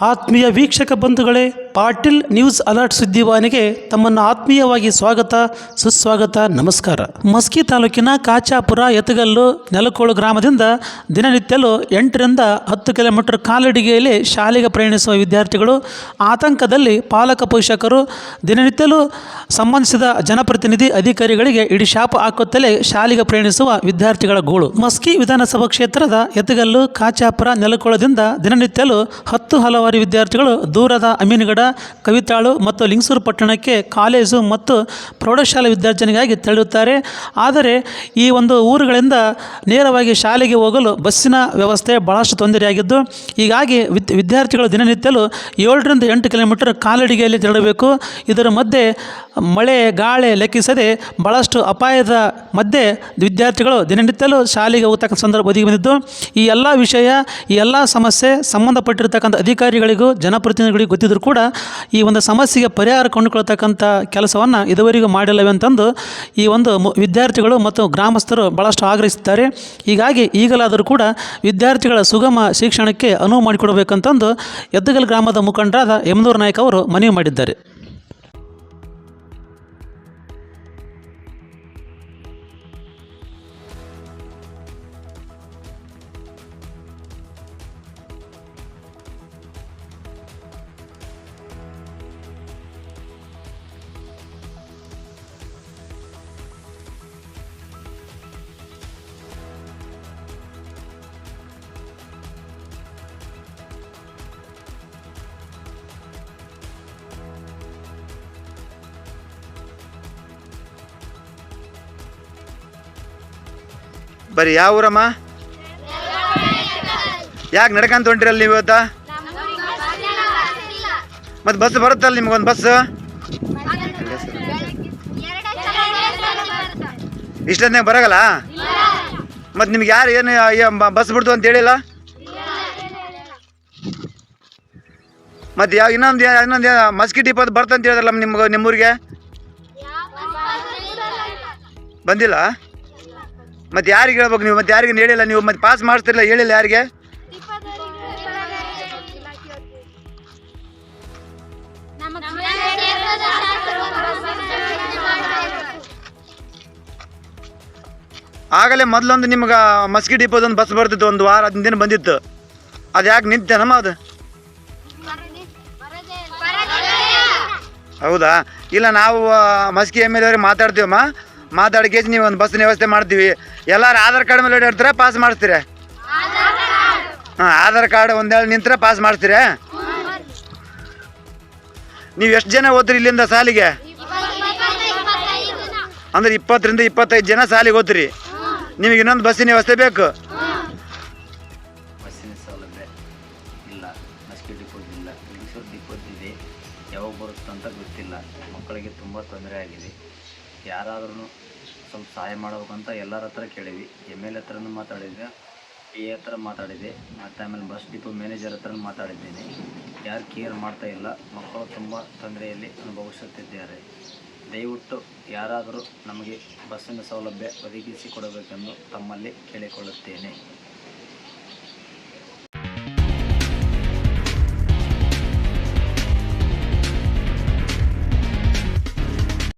ಆತ್ಮೀಯ ವೀಕ್ಷಕ ಬಂಧುಗಳೇ ಪಾಟೀಲ್ ನ್ಯೂಸ್ ಅಲರ್ಟ್ ಸುದ್ದಿವಾಹಿನಿಗೆ ತಮ್ಮನ್ನು ಆತ್ಮೀಯವಾಗಿ ಸ್ವಾಗತ, ಸುಸ್ವಾಗತ, ನಮಸ್ಕಾರ. ಮಸ್ಕಿ ತಾಲೂಕಿನ ಕಾಚಾಪುರ ಎತ್ತಗಲ್ಲು ನೆಲಕೋಳು ಗ್ರಾಮದಿಂದ ದಿನನಿತ್ಯಲು ಎಂಟರಿಂದ ಹತ್ತು ಕಿಲೋಮೀಟರ್ ಕಾಲಡಿಗೆಯಲ್ಲಿ ಶಾಲೆಗೆ ಪ್ರಯಾಣಿಸುವ ವಿದ್ಯಾರ್ಥಿಗಳು, ಆತಂಕದಲ್ಲಿ ಪಾಲಕ ಪೋಷಕರು, ದಿನನಿತ್ಯಲು ಸಂಬಂಧಿಸಿದ ಜನಪ್ರತಿನಿಧಿ ಅಧಿಕಾರಿಗಳಿಗೆ ಇಡೀ ಶಾಪ ಹಾಕುತ್ತಲೇ ಶಾಲೆಗೆ ಪ್ರಯಾಣಿಸುವ ವಿದ್ಯಾರ್ಥಿಗಳ ಗೋಳು. ಮಸ್ಕಿ ವಿಧಾನಸಭಾ ಕ್ಷೇತ್ರದ ಎತ್ತಗಲ್ಲು, ಕಾಚಾಪುರ ನೆಲಕೋಳದಿಂದ ದಿನನಿತ್ಯಲು ಹತ್ತು ಹಲವಾರು ವಿದ್ಯಾರ್ಥಿಗಳು ದೂರದ ಅಮೀನ್ಗಡ ಕವಿತಾಳು ಮತ್ತು ಲಿಂಗಸೂರು ಪಟ್ಟಣಕ್ಕೆ ಕಾಲೇಜು ಮತ್ತು ಪ್ರೌಢಶಾಲೆ ವಿದ್ಯಾರ್ಥಿನಿಗಾಗಿ ತೆರಳುತ್ತಾರೆ. ಆದರೆ ಈ ಒಂದು ಊರುಗಳಿಂದ ನೇರವಾಗಿ ಶಾಲೆಗೆ ಹೋಗಲು ಬಸ್ಸಿನ ವ್ಯವಸ್ಥೆ ಭಾಳಷ್ಟು ತೊಂದರೆಯಾಗಿದ್ದು, ಹೀಗಾಗಿ ವಿದ್, ವಿದ್ಯಾರ್ಥಿಗಳು ದಿನನಿತ್ಯಲೂ ಏಳರಿಂದ ಎಂಟು ಕಿಲೋಮೀಟರ್ ಕಾಲಡಿಗೆಯಲ್ಲಿ ತೆರಳಬೇಕು. ಇದರ ಮಧ್ಯೆ ಮಳೆ, ಗಾಳಿ ಲೆಕ್ಕಿಸದೆ ಭಾಳಷ್ಟು ಅಪಾಯದ ಮಧ್ಯೆ ವಿದ್ಯಾರ್ಥಿಗಳು ದಿನನಿತ್ಯಲೂ ಶಾಲೆಗೆ ಹೋಗ್ತಕ್ಕಂಥ ಸಂದರ್ಭ ಒದಗಿ ಬಂದಿದ್ದು, ಈ ಎಲ್ಲ ವಿಷಯ, ಈ ಎಲ್ಲ ಸಮಸ್ಯೆ ಸಂಬಂಧಪಟ್ಟಿರ್ತಕ್ಕಂಥ ಅಧಿಕಾರಿಗಳಿಗೂ, ಜನಪ್ರತಿನಿಧಿಗಳಿಗೂ ಗೊತ್ತಿದ್ದರೂ ಕೂಡ ಈ ಒಂದು ಸಮಸ್ಯೆಗೆ ಪರಿಹಾರ ಕಂಡುಕೊಳ್ತಕ್ಕಂಥ ಕೆಲಸವನ್ನು ಇದುವರೆಗೂ ಮಾಡಿಲ್ಲವೆ ಅಂತಂದು ಈ ಒಂದು ವಿದ್ಯಾರ್ಥಿಗಳು ಮತ್ತು ಗ್ರಾಮಸ್ಥರು ಭಾಳಷ್ಟು ಆಗ್ರಹಿಸಿದ್ದಾರೆ. ಹೀಗಾಗಿ ಈಗಲಾದರೂ ಕೂಡ ವಿದ್ಯಾರ್ಥಿಗಳ ಸುಗಮ ಶಿಕ್ಷಣಕ್ಕೆ ಅನುವು ಮಾಡಿಕೊಡಬೇಕಂತಂದು ಎದ್ದಗಲ್ ಗ್ರಾಮದ ಮುಖಂಡರಾದ ಯಮನೂರು ನಾಯ್ಕ ಅವರು ಮನವಿ ಮಾಡಿದ್ದಾರೆ. ಬರೀ ಯಾವ ಊರಮ್ಮ? ಯಾಕೆ ನಡ್ಕಂತ ಹೊಂಟ್ರಲ್ಲ ನೀವು ಇವತ್ತ? ಮತ್ತೆ ಬಸ್ ಬರುತ್ತಲ್ಲ ನಿಮ್ಗೊಂದು ಬಸ್? ಇಷ್ಟೊತ್ತಿನಾಗ ಬರಗಲ್ಲ? ಮತ್ತೆ ನಿಮ್ಗೆ ಯಾರು ಏನು ಬಸ್ ಬಿಡ್ತು ಅಂತ ಹೇಳಿಲ್ಲ? ಮತ್ತೆ ಯಾವ ಇನ್ನೊಂದು ಇನ್ನೊಂದು ಮಸ್ಕಿ ಡಿಪೋ ಅದು ಬರ್ತಂತ ಹೇಳಿದ್ರಲ್ಲ ನಿಮ್ಗೆ, ನಿಮ್ಮೂರಿಗೆ? ಬಂದಿಲ್ಲ? ಮತ್ತೆ ಯಾರಿಗೆ ಹೇಳ್ಬೇಕು ನೀವು? ಮತ್ತೆ ಯಾರಿಗೆ ಹೇಳಿಲ್ಲ ನೀವು? ಮತ್ತೆ ಪಾಸ್ ಮಾಡಿಸ್ತಿರಲ್ಲ ಹೇಳಿಲ್ಲ ಯಾರಿಗೆ? ಆಗಲೇ ಮೊದಲೊಂದು ನಿಮ್ಗೆ ಮಸ್ಕಿ ಡಿಪೋದೊಂದು ಬಸ್ ಬರ್ತಿತ್ತು, ಒಂದು ವಾರ ಹದಿನ ದಿನ ಬಂದಿತ್ತು. ಅದು ಯಾಕೆ ನಿಂತೇನಮ್ಮ ಅದು? ಹೌದಾ? ಇಲ್ಲ, ನಾವು ಮಸ್ಕಿ ಎಂ ಎಲ್ ಅವ್ರಿಗೆ ಮಾತಾಡ್ತೀವಮ್ಮ. ಮಾತಾಡಿ ಕೇಸಿ ನೀವು ಒಂದು ಬಸ್ಸಿನ ವ್ಯವಸ್ಥೆ ಮಾಡ್ತೀವಿ. ಎಲ್ಲರೂ ಆಧಾರ್ ಕಾರ್ಡ್ ಮೇಲೆ ಓಡಾಡ್ತೀರಾ, ಪಾಸ್ ಮಾಡಿಸ್ತೀರಾ ಹಾಂ, ಆಧಾರ್ ಕಾರ್ಡ್ ಒಂದೇಳು ನಿಂತರ ಪಾಸ್ ಮಾಡಿಸ್ತೀರಾ ನೀವು ಎಷ್ಟು ಜನ ಓದ್ರಿ ಇಲ್ಲಿಂದ ಸಾಲಿಗೆ? ಅಂದ್ರೆ ಇಪ್ಪತ್ತರಿಂದ ಇಪ್ಪತ್ತೈದು ಜನ ಸಾಲಿಗೆ ಓದ್ರಿ ನಿಮಗೆ ಇನ್ನೊಂದು ಬಸ್ಸಿನ ವ್ಯವಸ್ಥೆ ಬೇಕು. ಯಾವಾಗ ಬರುತ್ತಂತ ಗೊತ್ತಿಲ್ಲ. ಮಕ್ಕಳಿಗೆ ತುಂಬ ತೊಂದರೆ ಆಗಿದೆ. ಯಾರಾದ್ರೂ ಸ್ವಲ್ಪ ಸಹಾಯ ಮಾಡಬೇಕಂತ ಎಲ್ಲರ ಹತ್ರ ಕೇಳೀವಿ ಎಂ ಎಲ್ ಹತ್ರನೂ ಮಾತಾಡಿದ್ದೆ ಎ ಹತ್ರ ಮಾತಾಡಿದೆ ಮತ್ತು ಆಮೇಲೆ ಬಸ್ ಡಿಪೋ ಮ್ಯಾನೇಜರ್ ಹತ್ರ ಮಾತಾಡಿದ್ದೀನಿ. ಯಾರು ಕೇರ್ ಮಾಡ್ತಾ ಇಲ್ಲ. ಮಕ್ಕಳು ತುಂಬ ತೊಂದರೆಯಲ್ಲಿ ಅನುಭವಿಸುತ್ತಿದ್ದಾರೆ. ದಯವಿಟ್ಟು ಯಾರಾದರೂ ನಮಗೆ ಬಸ್ಸಿನ ಸೌಲಭ್ಯ ಒದಗಿಸಿಕೊಡಬೇಕೆಂದು ತಮ್ಮಲ್ಲಿ ಕೇಳಿಕೊಳ್ಳುತ್ತೇನೆ.